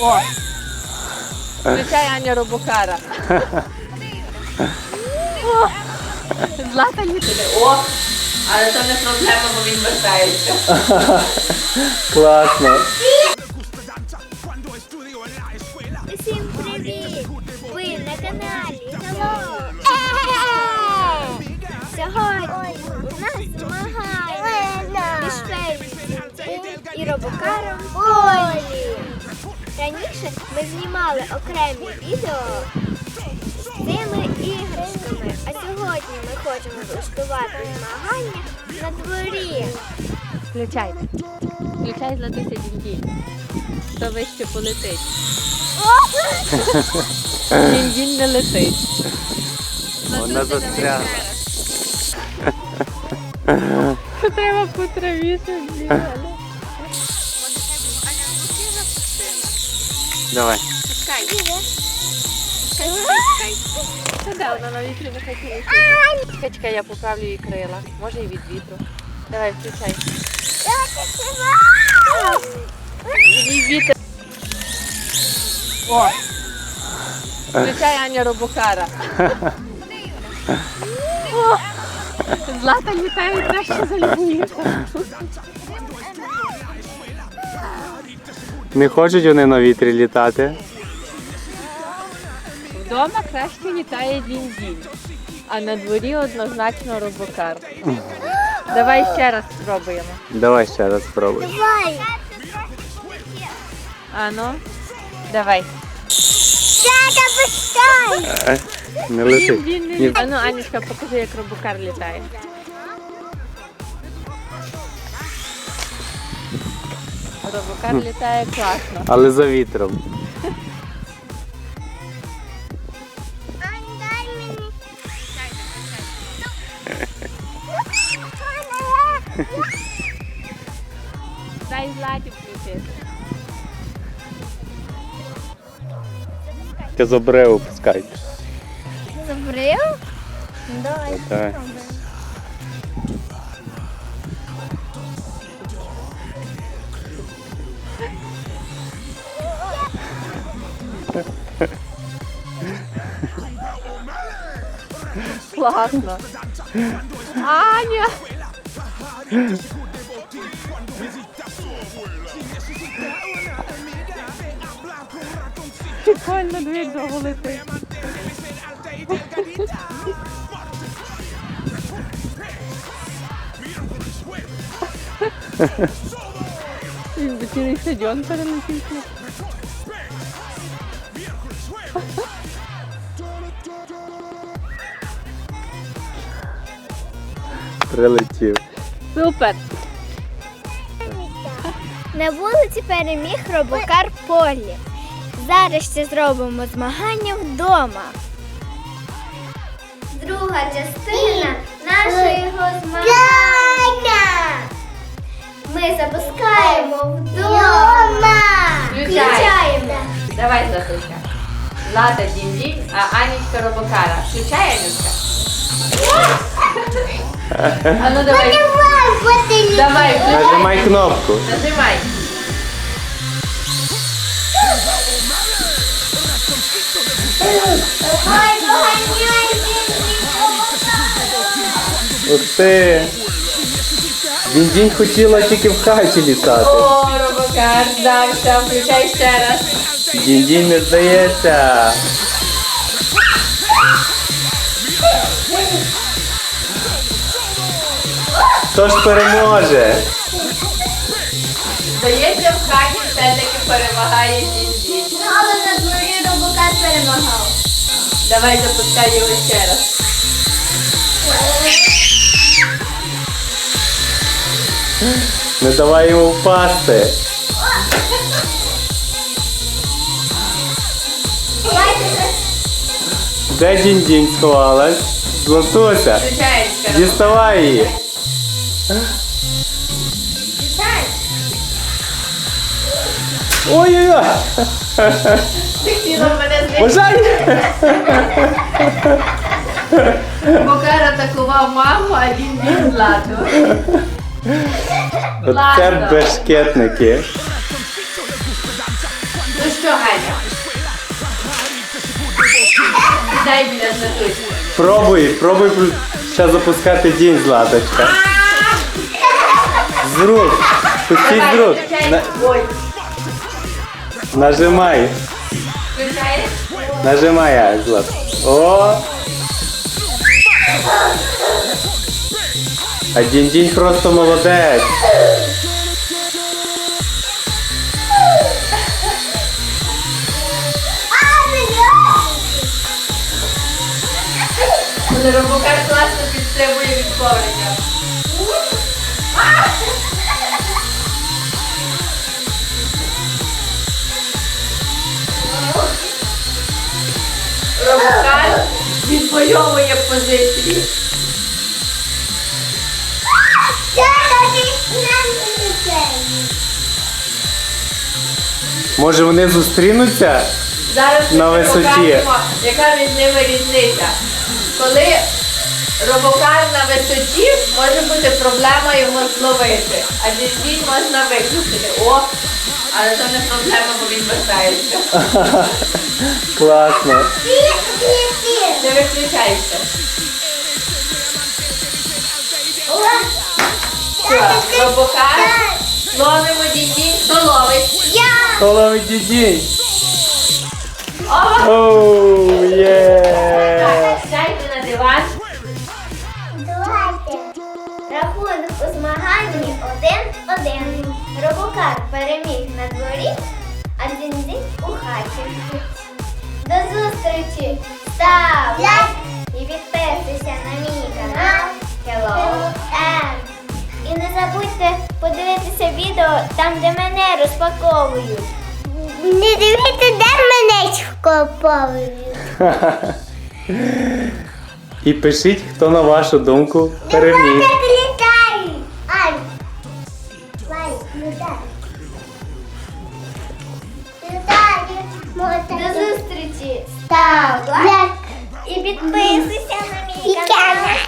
О! Включай Аня Робокара. Злата літає. О! Але це не проблема, бо він вертається. Класно. Фейсом і Полі. Раніше ми знімали окремі відео з цими іграшками, а сьогодні ми хочемо влаштувати змагання на дворі. Включай. Включай Златуся дінь Хто вище полетить. Дінь не летить. Вона застрягла. Що треба по траві Давай. Та да, вона на вітрі не хотіла. Чекай, чекай, я поправлю її крила. Може і від вітру. Давай, включай. Її вітер. О! Включай Аня Робокара. Злата літає краще за любую. Не хочуть вони на вітрі літати? Вдома краще літає дінь-дінь, а на дворі однозначно робокар. Давай ще раз спробуємо. Давай ще раз спробуй. Давай! Ану, давай. Тата, пускай! Е, Не летить. Ану, Анічка, покажи, як робокар літає. Робокар літає класно. Але за вітром. Дай включити. Ти забрев пускай. Забрив? Давай. Давай. Класно. Аня! Прикольно, дві довго. Він би цілий стадіон перелетів. Прилетів. Супер! На вулиці переміг робокар Полі. Зараз ще зробимо змагання вдома. Друга частина нашого змагання. Ми запускаємо вдома. Включаємо. Давай, Златуся. Злата дінь а Анічка робокара. Включай, Анічка. А ну давай. Давай, включай. Нажимай кнопку. Нажимай. Ой, Ух ти. Дінь-дінь хотіла тільки в хаті літати. О, робокар, здався. Включай ще раз. Дінь-дінь не здається. Хто ж переможе? Здається, в хаті все-таки перемагає дінь Але на дворі робокар перемагав. Давай запускай його ще раз. Не давай йому впасти. Де дінь-дінь сховалась? Златуся, діставай її. Ой-ой-ой! Ти хотіла мене. Бажай! Робокар атакував маму, а він біг Злату. Оце бешкетники. Ну що, Ганя? Дай біля Златусі. Пробуй, пробуй зараз запускати дінь, Златочка. З рук. Пустіть з рук. включай. На- Ой, нажимай. включаєш? Нажимай, а, Злат. О! А дінь-дінь просто молодець. Але робокар класно підстрибує від Робокар відвоює позиції. Може вони зустрінуться? Зараз ми На висоті. покажемо, яка між ними різниця. Коли робокар на висоті, може бути проблема його зловити, а дільфін можна виключити. О, але це не проблема, бо він вертається. Класно. Не виключайся. Все, робокар, ловимо дітей, хто ловить. Хто ловить дінь? Оу, є! сядьте на диван. Рахунок у змаганні один-один. Робокар переміг на дворі, а дзінь у хаті. До зустрічі! Став лайк і підписуйся на мій канал Hello and. І не забудьте подивитися відео там, де мене розпаковують. Не дивіться, де мене розпаковують. І пишіть, хто на вашу думку переміг. Став лайк і підписуйся на мій канал.